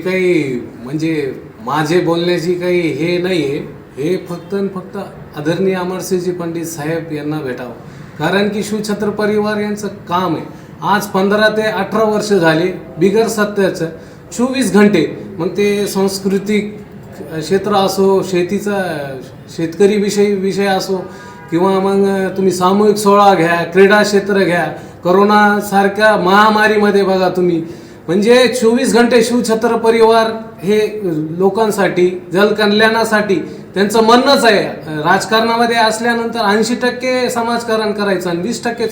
काही म्हणजे माझे बोलण्याची काही हे नाही आहे हे फक्त आणि फक्त आदरणीय अमरसिंहजी पंडित साहेब यांना भेटावं. कारण की शिवछत्र परिवार यांचं काम आहे. आज पंधरा ते अठरा वर्ष झाले बिगर सत्याचं. चोवीस घंटे मग ते सांस्कृतिक क्षेत्र असो शेतीचा शेतकरी विषयी विषय असो किंवा मग तुम्ही सामूहिक सोहळा घ्या क्रीडा क्षेत्र घ्या करोनासारख्या महामारीमध्ये बघा तुम्ही. म्हणजे चोवीस घंटे शिवछत्र परिवार हे लोकांसाठी जलकल्याणासाठी त्यांचं म्हणणंच आहे. राजकारणामध्ये असल्यानंतर ऐंशी टक्के समाजकारण करायचं आणि वीस टक्के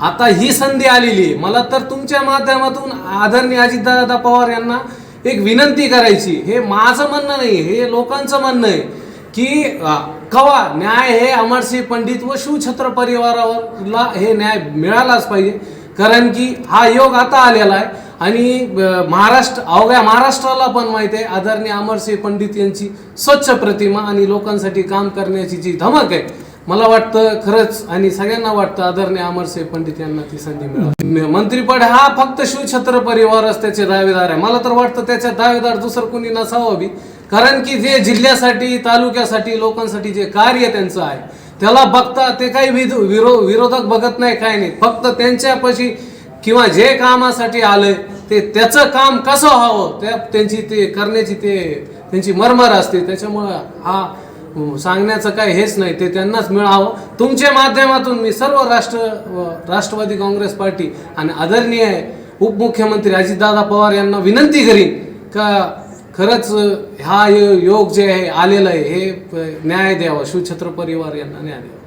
आता ही संधी आलेली आहे. मला तर तुमच्या माध्यमातून आदरणीय अजितदादा पवार यांना एक विनंती करायची. हे माझं म्हणणं नाही हे लोकांचं म्हणणं आहे की कवा न्याय हे अमरसिंह पंडित व शिवछत्र परिवारावरला हे न्याय मिळालाच पाहिजे. कारण की हा योग आता आलेला आहे. आणि महाराष्ट्र अवघ्या महाराष्ट्राला पण माहिती आहे आदरणीय अमरसिंह पंडित यांची स्वच्छ प्रतिमा आणि लोकांसाठी काम करण्याची जी धमक आहे मला वाटतं खरंच आणि सगळ्यांना वाटतं आदरणीय अमरसिंह पंडित यांना ती संधी मिळाली. मंत्रीपद हा फक्त शिवछत्र परिवारच त्याचे दावेदार आहे. मला तर वाटतं त्याच्या दावेदार दुसरं कोणी नसावं बी. कारण की जे जिल्ह्यासाठी तालुक्यासाठी लोकांसाठी जे कार्य त्यांचं आहे त्याला बघता ते काही विध- विरो विरोधक बघत नाही काय नाही. फक्त त्यांच्यापाशी किंवा जे कामासाठी आलंय ते त्याचं काम कसं व्हावं त्या त्यांची ते करण्याची ते त्यांची मरमर असते त्याच्यामुळं हा सांगण्याचं काही हेच नाही ते त्यांनाच मिळावं. तुमच्या माध्यमातून मी सर्व राष्ट्र राष्ट्रवादी काँग्रेस पार्टी आणि आदरणीय उपमुख्यमंत्री अजितदादा पवार यांना विनंती करीन का खरंच हा योग जे आहे आलेला आहे हे न्याय द्यावा शिवछत्र परिवार यांना न्याय द्यावा.